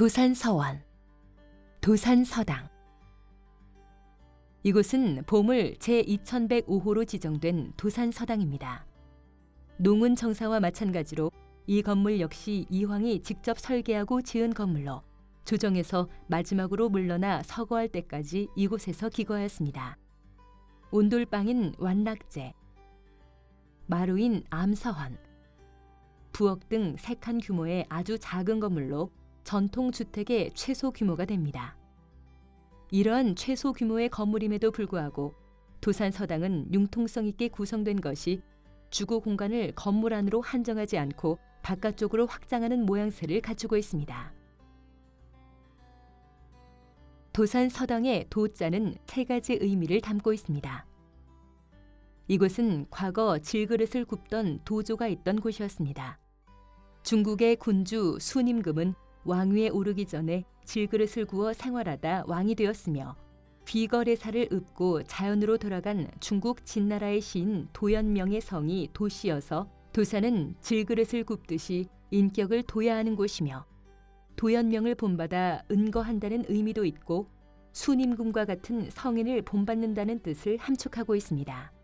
도산서원, 도산서당. 이곳은 보물 제2105호로 지정된 도산서당입니다. 농은 정사와 마찬가지로 이 건물 역시 이황이 직접 설계하고 지은 건물로 조정에서 마지막으로 물러나 서거할 때까지 이곳에서 기거하였습니다. 온돌방인 완락제, 마루인 암서원, 부엌 등세칸 규모의 아주 작은 건물로 전통 주택의 최소 규모가 됩니다. 이러한 최소 규모의 건물임에도 불구하고 도산 서당은 융통성 있게 구성된 것이 주거 공간을 건물 안으로 한정하지 않고 바깥쪽으로 확장하는 모양새를 갖추고 있습니다. 도산 서당의 도자는 세 가지 의미를 담고 있습니다. 이곳은 과거 질그릇을 굽던 도조가 있던 곳이었습니다. 중국의 군주 수님금은 왕위에 오르기 전에 질그릇을 구워 생활하다 왕이 되었으며 귀거래사를 읊고 자연으로 돌아간 중국 진나라의 시인 도연명의 성이 도시여서 도사는 질그릇을 굽듯이 인격을 도야하는 곳이며 도연명을 본받아 은거한다는 의미도 있고 수님금과 같은 성인을 본받는다는 뜻을 함축하고 있습니다.